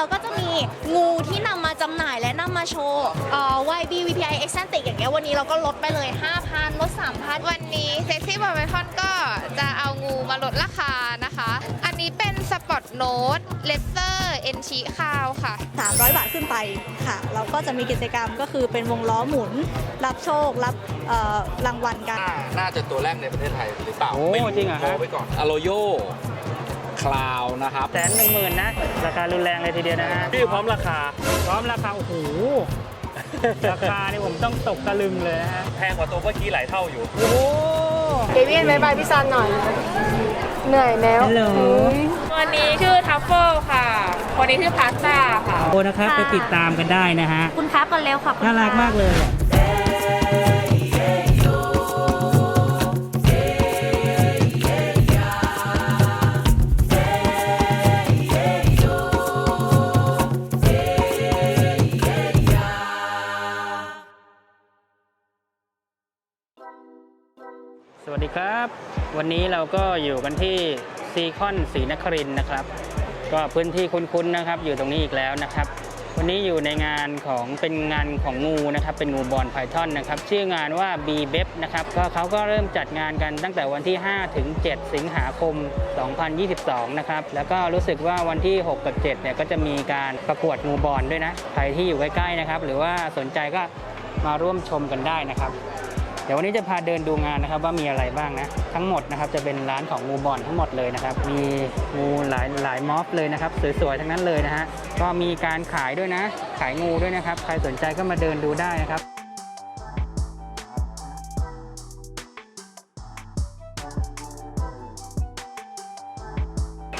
เราก็จะมีงูที่นำมาจำหน่ายและนำมาโชว์เอ่อ YB VPI Excentric อย่างเงี้ยวันนี้เราก็ลดไปเลย 5,000 ลด 3,000 วันนี้เซ็กซี่บอ y ทอนก็จะเอางูมาลดราคานะคะ อันนี้เป็นสปอตโน้ตเลเซอร์เอ็นชีคาวค่ะ 300 บาทขึ้นไปค่ะ เราก็จะมีกิจกรรมก็คือเป็นวงล้อหมุน รับโชครับเอ่อรางวัลกัน น่าน่าจะตัวแรกในประเทศไทยหรือเปล่าโอ้ไม่จริงเหรอฮะ โทไว้ก่อนอโลโย คลาวนะครับแสนหนึ่งหมื่นนะ ราคารุนแรงเลยทีเดียวนะฮะชื่อพร้อมราคา พร้อมราคา โอ้โห ราคานี่ผมต้องตกตะลึงเลยนะฮะ แพงกว่าตัวเมื่อกี้หลายเท่าอยู่ โอ้โหเดวินบายบายพี่ซันหน่อย เหนื่อยแล้วฮัลโหล วันนี้ชื่อทัฟเฟิลค่ะ คนนี้ชื่อพาสต้าค่ะ โอ้นะครับ ไปติดตามกันได้นะฮะ คุณครับกันเร็วค่ะคุณน่ารักครับมากเลยอะ วันนี้เราก็อยู่กันที่ซีคอนศรีนครินนะครับ ก็พื้นที่คุ้นๆนะครับ อยู่ตรงนี้อีกแล้วนะครับ วันนี้อยู่ในงานของเป็นงานของงูนะครับ เป็นงูบอลไพทอนนะครับ ชื่องานว่า b b e p นะครับ ก็เขาก็เริ่มจัดงานกันตั้งแต่วันที่ 5 ถึง 7 สิงหาคม 2022 นะครับ แล้วก็รู้สึกว่าวันที่ 6 กับ 7 เนี่ยก็จะมีการประกวดงูบอลด้วยนะ ใครที่อยู่ใกล้ๆนะครับ หรือว่าสนใจก็มาร่วมชมกันได้นะครับ ดี๋ยววันนี้จะพาเดินดูงานนะครับว่ามีอะไรบ้างนะ ทั้งหมดนะครับจะเป็นร้านของงูบอลทั้งหมดเลยนะครับ มีงูหลายหลายม็อบเลยนะครับ สวยๆทั้งนั้นเลยนะฮะก็มีการขายด้วยนะ ขายงูด้วยนะครับ ใครสนใจก็มาเดินดูได้นะครับ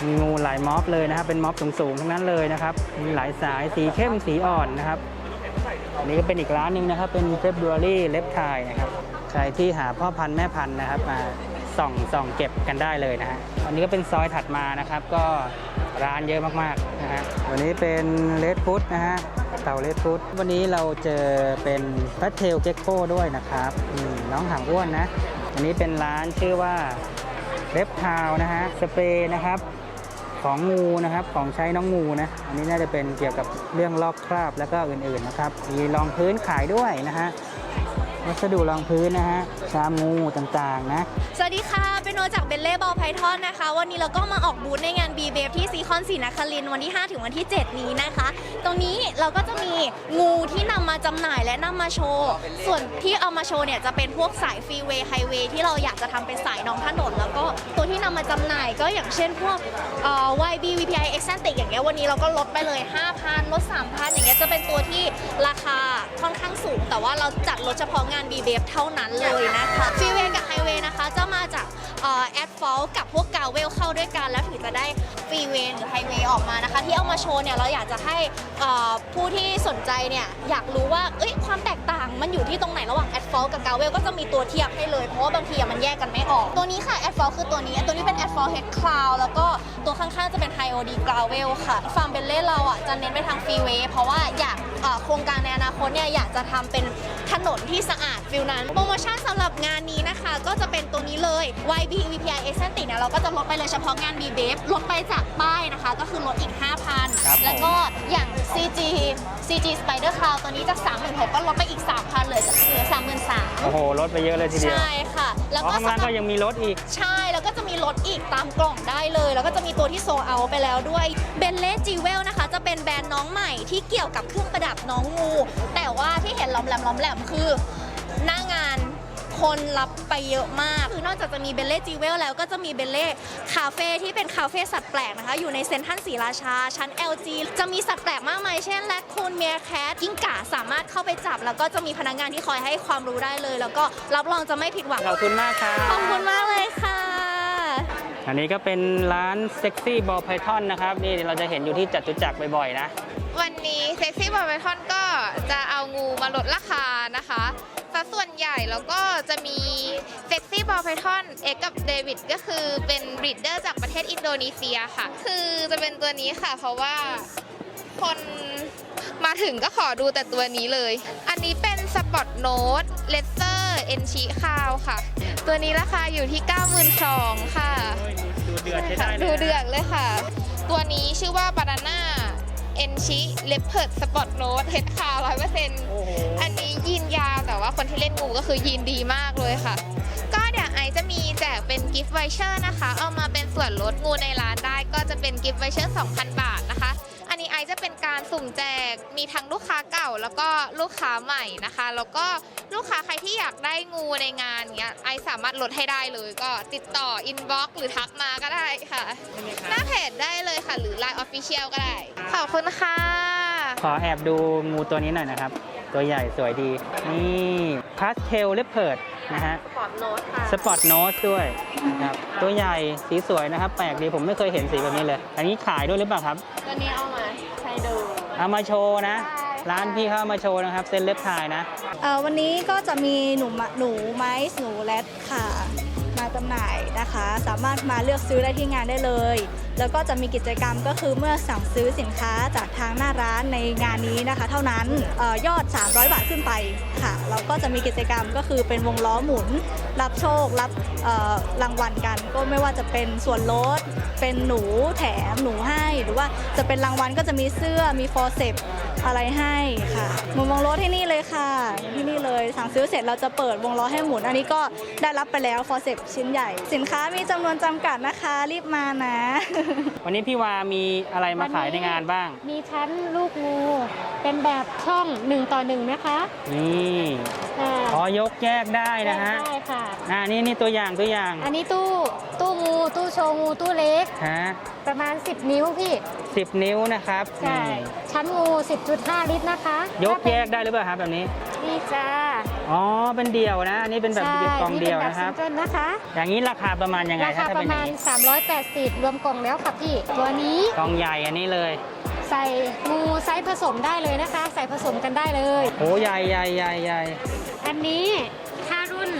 มีงูหลายม็อบเลยนะครับ เป็นม็อบสูงๆทั้งนั้นเลยนะครับ มีหลายสายสีเข้มสีอ่อนนะครับ อันนี้ก็เป็นอีกร้านหนึ่งนะครับ เป็นเฟบรูรี่เล็บไทนะครับ ใครที่หาพ่อพันธุ์แม่พันธุ์นะครับมาส่องส่องเก็บกันได้เลยนะฮะอันนี้ก็เป็นซอยถัดมานะครับก็ร้านเยอะมากๆนะฮะวันนี้เป็นเลดฟุตนะฮะเต่าเลดฟุตวันนี้เราเจอเป็นพัทเทลเก็กโก้ด้วยนะครับน้องหางอ้วนนะอันนี้เป็นร้านชื่อว่าเล็บทาวนะฮะสเปรย์นะครับของงูนะครับของใช้น้องงูนะอันนี้น่าจะเป็นเกี่ยวกับเรื่องลอกคราบแล้วก็อื่นๆนะครับมีรองพื้นขายด้วยนะฮะ วัสดุรองพื้นนะฮะชามงูต่างๆนะ สวัสดีค่ะ เป็นโนจากเบลเล่บอลไพทอนนะคะ วันนี้เราก็มาออกบูธในงาน b ีเบฟที่ซีคอนศรีนครินทร์วันที่ 5 ถึงวันที่ 7 นี้นะคะ ตรงนี้เราก็จะมีงูที่นำมาจำหน่ายและนำมาโชว์ ส่วนที่เอามาโชว์เนี่ยจะเป็นพวกสายฟรีเวย์ไฮเวย์ที่เราอยากจะทำเป็นสายน้องถนน แล้วก็ตัวที่นำมาจำหน่ายก็อย่างเช่นพวกเอ่อ YB VPI Excentric อย่างเงี้ยวันนี้เราก็ลดไปเลย 5,000ลด3,000อย่างเงี้ยจะเป็นตัวที่ราคาค่อนข้างสูง แต่ว่าเราจัดลดเฉพาะงาน b ีเบฟเท่านั้นเลยนะคะฟรีเวย์กับไฮเวย์นะคะ จะมาจากแอดฟอลกับพวกกาเวลเข้าด้วยกัน แล้วถึงจะได้ฟรีเวย์หรือไฮเวย์ออกมานะคะ ที่เอามาโชว์เนี่ยเราอยากจะให้ผู้ที่สนใจเนี่ยอยากรู้ว่าเอ้ยความแตกต่างมันอยู่ที่ตรงไหนระหว่างแอดฟอลกับกาเวลก็จะมีตัวเทียบให้เลยเพราะว่าบางทีมันแยกกันไม่ออก ตัวนี้ค่ะแอดฟอลคือตัวนี้ ตัวนี้เป็นแอดฟอลเฮดคลาว ดีกาเวลค่ะฟาร์มเบลเล่เราอะจะเน้นไปทางฟรีเวย์เพราะว่าอยากเอ่อโครงการในอนาคตเนี่ยอยากจะทำเป็นถนนที่สะอาดฟิลนั้น โปรโมชั่นสำหรับงานนี้นะคะ ก็จะเป็นตัวนี้เลย YB VPI e x c e n t r i c เนี่ยเราก็จะลดไปเลยเฉพาะงาน b b f ลดไปจากป้ายนะคะ ก็คือลดอีกครับผม5,000 แล้วก็อย่าง CG CG Spider Cloud ตัวนี้จาก36,000ก็ลดไป โอ้โหลดไปเยอะเลยทีเดียวใช่ค่ะ แล้วอ๋อก็ข้างล่างสำหก็รับยังมีรถอีก ใช่แล้วก็จะมีรถอีกตามกล่องได้เลย แล้วก็จะมีตัวที่โซเอาไปแล้วด้วยเบนเล่จีเวลนะคะ จะเป็นแบรนด์น้องใหม่ที่เกี่ยวกับเครื่องประดับน้องงู แต่ว่าที่เห็นล้อมแหลมล้อมแหลมคือหน้างาน คนรับไปเยอะมาก คือนอกจากจะมีเบลเล่จีเวลแล้วก็จะมีเบลเล่คาเฟ่ที่เป็นคาเฟ่สัตว์แปลกนะคะ อยู่ในเซ็นทรัลศรีราชา ชั้น LG จะมีสัตว์แปลกมากมาย เช่นแรดคูนเมียแคทกิ้งก่าสามารถเข้าไปจับ แล้วก็จะมีพนักงานที่คอยให้ความรู้ได้เลย แล้วก็รับรองจะไม่ผิดหวังขอบคุณมากครับขอบคุณมากเลยค่ะ อันนี้ก็เป็นร้านเซ็กซี่บอลไพทอนนะครับ นี่เราจะเห็นอยู่ที่จตุจักรบ่อยๆนะ วันนี้เซ็กซี่บอ y ทอนก็จะเอางูมาลดราคานะคะ สัดส่วนใหญ่แล้วก็จะมีเซ็กซี่บอ y ทอนเอ็กกับเดวิดก็คือเป็นบรีดเดอร์จากประเทศอินโดนีเซียค่ะ คือจะเป็นตัวนี้ค่ะ เพราะว่าคนมาถึงก็ขอดูแต่ตัวนี้เลย อันนี้เป็นสปอตโน้ตเลเซอร์เอ็นชีคาวค่ะ ตัวนี้ราคาอยู่ที่ 92,000ค่ะ ดูเดือดใช้ได้เลยดูเดือดเลยค่ะ ตัวนี้ชื่อว่าบานาน่าเอ็นชิเลปเพิร์ดสปอตโรสเฮดคาร้อยเปอร์เซ็นต์โอ้โหอันนี้ ที่เล่นงูก็คือยีนดีมากเลยค่ะ ก็เดี๋ยวไอซ์จะมีแจกเป็นกิฟต์ไวเชอร์นะคะ เอามาเป็นส่วนลดงูในร้านได้ ก็จะเป็นกิฟต์ไวเชอร์2,000 บาทนะคะ อันนี้ไอซ์จะเป็นการสุ่มแจกมีทั้งลูกค้าเก่าแล้วก็ลูกค้าใหม่นะคะ แล้วก็ลูกค้าใครที่อยากได้งูในงานเนี้ยไอซ์สามารถลดให้ได้เลยก็ติดต่ออินบ็อกซ์หรือทักมาก็ได้ค่ะหน้าเพจได้เลยค่ะ หรือ Line Official ก็ได้ขอบคุณค่ะ ขอแอบดูงูตัวนี้หน่อยนะครับ ตัวใหญ่สวยดี นี่พาสเทลเลปเพิร์ดนะฮะปอดโน้ตค่ะ สปอตโนสด้วยนะครับตัวใหญ่สีสวยนะครับ แปลกดีผมไม่เคยเห็นสีแบบนี้เลย อันนี้ขายด้วยหรือเปล่าครับ ตัวนี้เอามาใช้ดู เอามาโชว์นะ ใช่ ร้านพี่เขาเอามาโชว์นะครับเซนเล็บทายนะ เอ่อวันนี้ก็จะมีหนูมะหนูไม้หนูแรดค่ะมา จำหน่ายนะคะ สามารถมาเลือกซื้อได้ที่งานได้เลย แล้วก็จะมีกิจกรรมก็คือเมื่อสั่งซื้อสินค้าจากทางหน้าร้านในงานนี้นะคะ เท่านั้นออยอด 300 บาทขึ้นไป ค่ะ เราก็จะมีกิจกรรมก็คือเป็นวงล้อหมุน รับโชค รับเอ่อรางวัลกัน ก็ไม่ว่าจะเป็นส่วนลด เป็นหนูแถมหนูให้ หรือว่าจะเป็นรางวัลก็จะมีเสื้อมีฟอร์เซปอะไรให้ค่ะหมุนวงล้อที่นี่เลยค่ะ ที่นี่เลยสั่งซื้อเสร็จเราจะเปิดวงล้อให้หมุน อันนี้ก็ได้รับไปแล้วฟอร์เซปชิ้นใหญ่ สินค้ามีจำนวนจำกัดนะคะ รีบมานะ วันนี้พี่วามีอะไรมาขายในงานบ้าง มีชั้นลูกงูเป็นแบบช่องหนึ่งต่อหนึ่งนะคะนี่อ่าขอยกแยกได้นะฮะได้ค่ะ อ่านี่นี่ตัวอย่างตัวอย่างอันนี้ตู้ตู้งูตู้โชว์งูตู้เล็ก ฮะประมาณ 10 นิ้วพี่ สิบนิ้วนะครับใช่นี่ชั้นงู 10.5 ลิตรนะคะยกแยกได้หรือเปล่าครับแบบนี้ นี่จ้าอ๋อเป็นเดี่ยวนะ อันนี้เป็นแบบใช่กล่องเดี่ยวนะครับ นี่เป็นแบบซิงเกิลนะคะ อย่างนี้ราคาประมาณยังไงราถ้าคาถ้าปเป็นระอย่ามาณงนี้380 รวมกล่องแล้วค่ะพี่ ตัวนี้กล่องใหญ่อันนี้เลย ใส่งูไซส์ผสมได้เลยนะคะ ใส่ผสมกันได้เลย โอ้ใหญ่ใหญ่ใหญ่ใหญ่อันนี้ถ้ารุ่น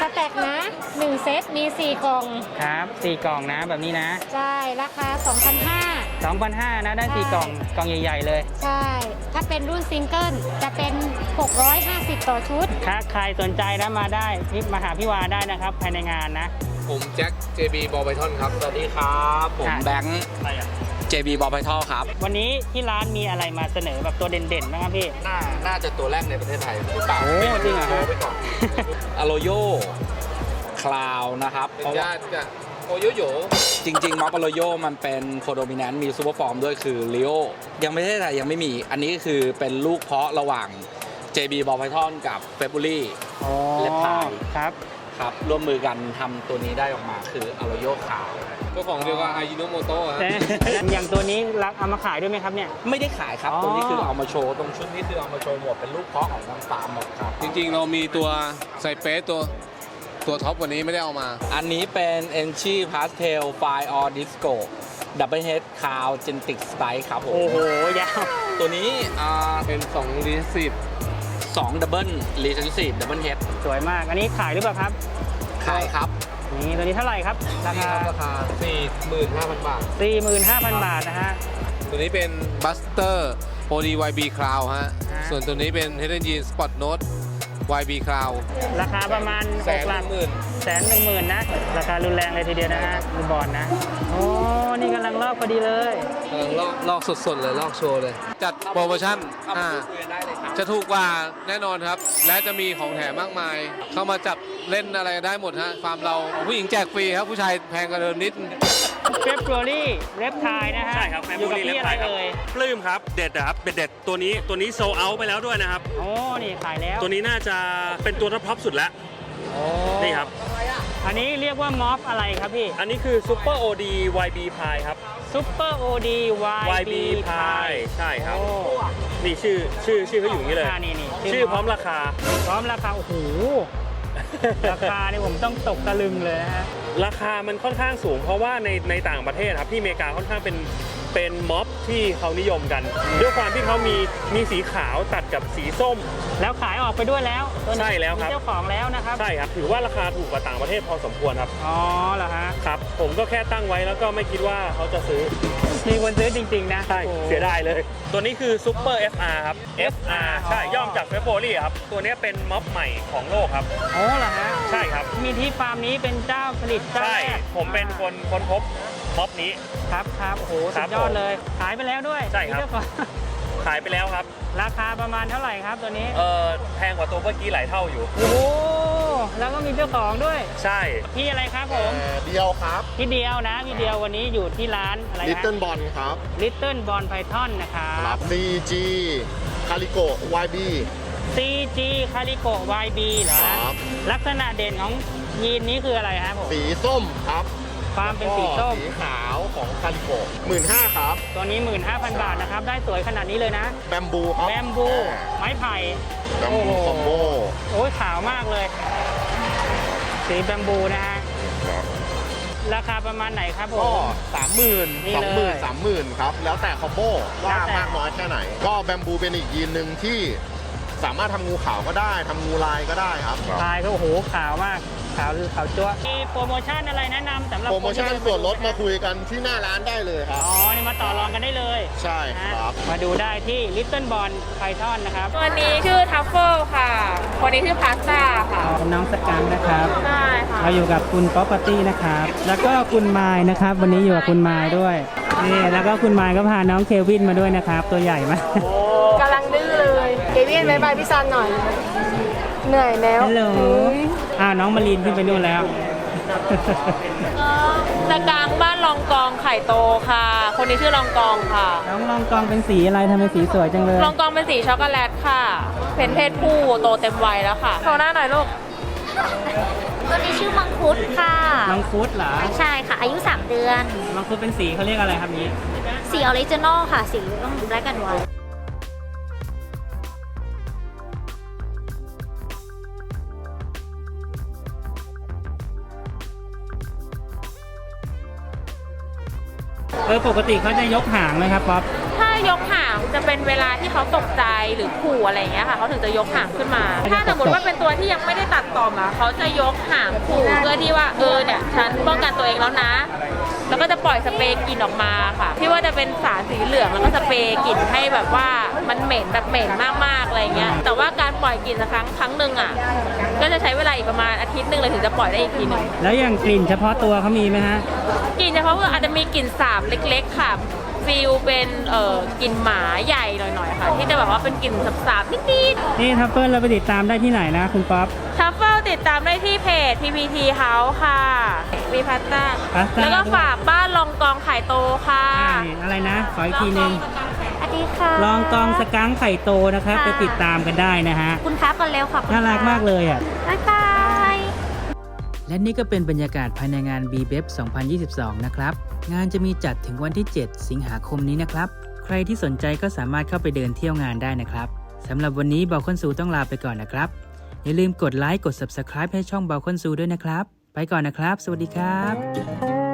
สแต็กนะ 1 เซตมี 4 กล่อง ครับสี่กล่องนะแบบนี้นะใช่ ราคา 2,500 2,500นะได้สี่ใช่กล่องกล่องใหญ่ ๆ เลย ใช่ ถ้าเป็นรุ่นซิงเกิลจะเป็น 650 ต่อชุด ถ้าใครสนใจนะมาได้พี่มาหาพี่วาได้นะครับภายในงานนะ ผมแจ็ค JB บอลไพทอนครับ สวัสดีครับ ผมอะแบงค์ JB บอล ไพทอนครับ วันนี้ที่ร้านมีอะไรมาเสนอแบบตัวเด่นๆบ้างครับพี่ น่าน่าจะตัวแรกในประเทศไทยหรือเปล่าโอ้จริงเหรอฮะ ไปก่อนอโลโยคลาวนะครับเพราะว่ากับโอโยโยจริงๆม็อบอโลโยมันเป็นโคโดมิแนนต์มีซูเปอร์ฟอร์มด้วยคือลิโอยังไม่ใช่แต่ยังไม่มี อันนี้คือเป็นลูกเพาะระหว่าง JB บอลไพทอนกับเฟบูรี่อ๋อเล็บพายครับ ครับ ร่วมมือกันทำตัวนี้ได้ออกมาคืออโลโยขาว ก็ของเดียวกับอายิโนโมโตะแต่อย่างตัวนี้รักเอามาขายด้วยไหมครับเนี่ย ไม่ได้ขายครับ อ๋อ ตัวนี้คือเอามาโชว์ ตรงชุดนี้คือเอามาโชว์หมดเป็นลูกเพาะของทางฟาร์มหมดครับ จริงๆ เรามีตัวไซเปสตัวตัวท็อปวันนี้ไม่ได้เอามา อันนี้เป็น e n c h i Pastel Fire or Disco Double Head Cow Genetic Style ครับผม โอ้โห ยาว ตัวนี้อ่าเป็น2รีสิบสอง Double Recensive Double Head สวยมาก อันนี้ขายหรือเปล่าครับ ขายครับ นี่ตัวนี้เท่าไหร่ครับราคาราคา 45,000 บาท 45,000 บาทนะฮะ ตัวนี้เป็นบัสเตอร์ ODYB Cloud ฮะฮะ ส่วนตัวนี้เป็น Hidden Jean Spot Note YB Cloud ราคาประมาณแสนหลักหมื่นแสนหนึ่งหมื่นนะ ราคารุนแรงเลยทีเดียวนะฮะดูบอลนะ โอ้ นี่กำลังรอบพอดีเลยกำลังลอกลอกสดๆเลยลอกโชว์เลย จัดโปรโมชั่นเข้ามาอ่าพูดคุยกันได้เลยครับ จะถูกกว่าแน่นอนครับ และจะมีของแถมมากมาย เข้ามาจับเล่นอะไรได้หมดฮะฟาร์มเราผู้หญิงแจกฟรีครับผู้ชายแพงกว่าเดิมนิด เฟบร u รี่เล็บทายนะฮะใช่ครับอยู่กับ February พี่อะไร Red Tie ครับเอ่ยปลื้มครับเด็ดนะครับเป็นเด็ดตัวนี้ตัวนี้โซเอาไปแล้วด้วยนะครับ โอ้นี่ขายแล้วตัวนี้น่าจะเป็นตัวท็อปสุดแล้วโอ้นี่ครับ อันนี้เรียกว่ามอฟอะไรครับพี่อันนี้คือ Super OD YB Pie ครับซุปเปอร์โอดีวาย YB Pie ใช่ครับ โอ้นี่ชื่อชื่อชื่อเขาอยู่อย่างนี้เลย อ่านี่นี่ชื่อพร้อมราคาพร้อมราคาโอ้โห ราคานี่ผมต้องตกตะลึงเลยนะฮะ ราคามันค่อนข้างสูง เพราะว่าในในต่างประเทศครับที่อเมริกาค่อนข้างเป็นเป็นม็อบที่เขานิยมกัน ด้วยความที่เขามีมีสีขาวตัดกับสีส้ม แล้วขายออกไปด้วยแล้วตัวนี้ใช่แล้วครับ มีเจ้าของแล้วนะครับใช่ครับ ถือว่าราคาถูกกว่าต่างประเทศพอสมควรครับอ๋อเหรอฮะ ครับ ผมก็แค่ตั้งไว้แล้วก็ไม่คิดว่าเขาจะซื้อ มีคนซื้อจริง ๆ นะใช่โอ้เสียดายเลย ตัวนี้คือ Super FR ครับ FR ใช่ย่อมจาก f e b r u a r y ครับ ตัวนี้เป็นม็อบใหม่ของโลกครับ โอ้เหรอฮะใช่ครับ มีที่ฟาร์มนี้เป็นเจ้าผลิตเจ้าใช่ แรกผมเป็นคนค้นพบม็อบนี้ ครับครับโอ้โหคสุรัดบยอดเลยขายไปแล้วด้วยใช่ครับมีเจ้าของขายไปแล้วครับ ราคาประมาณเท่าไหร่ครับตัวนี้ เอ่อแพงกว่าตัวเมื่อกี้หลายเท่าอยู่ โอ้โห แล้วก็มีเจ้าของด้วย ใช่พี่อะไรครับผม เดียวครับ พี่เดียวนะ พี่เดียววันนี้อยู่ที่ร้านอะไรลิตนะเติ้ลบอลครับ ลิตเติ้ลบอลไพทอนนะครับ CG คาริโก YB CG Calico YB เหรอครับ ลักษณะเด่นของยีนนี้คืออะไรครับผม สีส้มครับความเป็นสีส้มแล้วก็สีขาวของคาริโกหมื่นห้าครับ ตัวนี้15,000บาทนะครับ ได้สวยขนาดนี้เลยนะ แบมบูครับ แบมบู ไม้ไผ่ แบมบูคอมโบโอ้ยขาวมากเลย สีแบมบูนะฮะครับราคาประมาณไหนครับผก็มสามหมื่นนี่สองหมื่นเลยสามหมื่นครับ แล้วแต่คอมโบแล้ว่าวแต่ มากน้อยแค่ไหน ก็แบมบูเป็นอีกยีนหนึ่งที่สามารถทำงูขาวก็ได้ทำงูลายก็ได้ครับลายก็โอ้โหขาวมาก ขาวขาวจั๊วมีโปรโมชั่นอะไรแนะนำสำหรับโปรโมชั่นคที่ส่วนลดมาคุยกันที่หน้าร้านได้เลยครับอ๋อนี่มาต่อรองกันได้เลยใช่นะครับมาดูได้ที่ Little Ball Python นะครับตัวนี้ชื่อทัฟเฟิลค่ะ คนนี้ชื่อพาสต้าค่ะน้องสกังนะครับ ใช่ค่ะ เราอยู่กับคุณป๊อปปาร์ตี้นะครับ แล้วก็คุณไมายนะครับ วันนี้อยู่กับคุณไมายด้วย นี่แล้วก็คุณไมายก็พาน้องเควินมาด้วยนะครับ ตัวใหญ่มากกำลังดื้อเลยเกวินบายบายพี่ซันหน่อย เหนื่อยแล้วฮัลโหลอ่าน้องมารีนขึ้นไปนู่นแล้ว ตะกลางบ้านรองกองไข่โตค่ะ คนนี้ชื่อรองกองค่ะ น้องลองกองเป็นสีอะไรทำไมสีสวยจังเลยรองกองเป็นสีช็อกโกแลตค่ะ เป็นเพศผู้โตเต็มวัยแล้วค่ะโชว์หน้าหน่อยลูก ตัวนี้ชื่อมังคุดค่ะ น้องฟุตเหรอใช่ค่ะ อายุ 3 เดือน น้องฟุตเป็นสีเขาเรียกอะไรครับนี้ สีออริจินอลค่ะ สีต้องแบล็กกันไว เออปกติเขาจะยกหางไหมครับป๊อปถ้ายกหางจะเป็นเวลาที่เขาตกใจหรือขู่อะไรอย่างเงี้ยค่ะเขาถึงจะยกหางขึ้นมา ถ้าสมมติว่าเป็นตัวที่ยังไม่ได้ตัดต่อมอะเขาจะยกหางขู่เพื่อที่ว่าเออเนี่ยฉันป้องกันตัวเองแล้วนะ แล้วก็จะปล่อยสเปรย์กลิ่นออกมาค่ะที่ว่าจะเป็นสารสีเหลืองแล้วก็สเปรย์กลิ่นให้แบบว่ามันเหม็นแบบเหม็นมากๆอะไรเงี้ยแต่ว่าการปล่อยกลิ่นสักครั้งครั้งหนึ่งอะก็จะใช้เวลาอีกประมาณอาทิตย์หนึ่งเลยถึงจะปล่อยได้อีกทีหนึ่งแล้วอย่างกลิ่นเฉพาะตัวเขามีไหมฮะกลิ่นเฉพาะว่าอาจจะมีกลิ่นสาบเล็ก ๆ ค่ะฟิลเป็นเอ่อกลิ่นหมาใหญ่หน่อยๆค่ะ ที่จะแบบว่าเป็นกลิ่นสาบๆนิดนี่ทัฟเฟิลเราไปติดตามได้ที่ไหนนะคุณป๊อปๆทัฟเฟิล ติดตามได้ที่เพจ PPT House ค่ะมีพาสต้า พาสต้าแล้วก็ฝากบ้านลองกองไข่โตค่ะ อ่านี่อะไรนะขออีกทีหนึ่งสวัสดีค่ะลองกองสกังไข่โตนะครับค่ะไปติดตามกันได้นะฮะ คุณครับกันเร็วค่ะคุณน่ารักมากเลยอะ บ๊ายบาย และนี่ก็เป็นบรรยากาศภายในงาน b b e p 2022 นะครับ งานจะมีจัดถึงวันที่ 7 สิงหาคมนี้นะครับ ใครที่สนใจก็สามารถเข้าไปเดินเที่ยวงานได้นะครับสำหรับวันนี้เบาคอนซูต้องลาไปก่อนนะครับ อย่าลืมกดไลค์กด Subscribe ให้ช่องเบาคอนซูด้วยนะครับ ไปก่อนนะครับ สวัสดีครับ